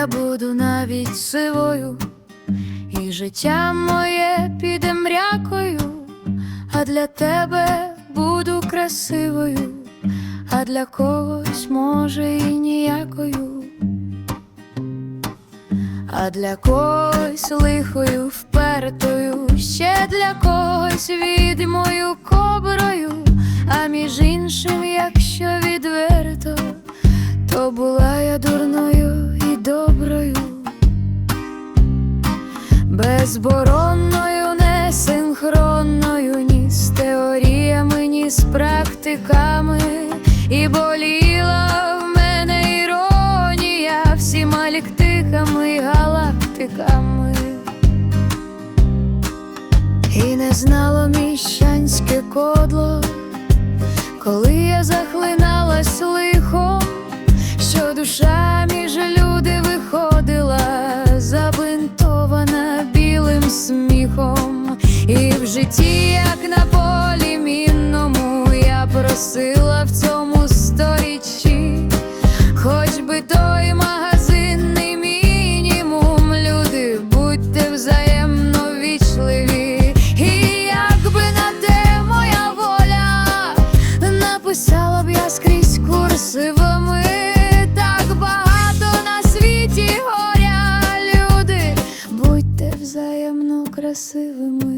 я буду навіть сивою, і життя моє піде мрякою, а для тебе буду красивою, а для когось може і ніякою, а для когось лихою впертою, ще для когось відьмою безборонною, несинхронною, ні з теоріями, ні з практиками, і боліла в мене іронія всіма ліктиками і галактиками. І не знало міщанське кодло, коли я захлиналась лихом, що душа між люди в цьому сторіччі, хоч би той магазинний мінімум, люди, будьте взаємно вічливі, і якби на те моя воля написала б я скрізь курсивами, так багато на світі горя, люди, будьте взаємно красивими.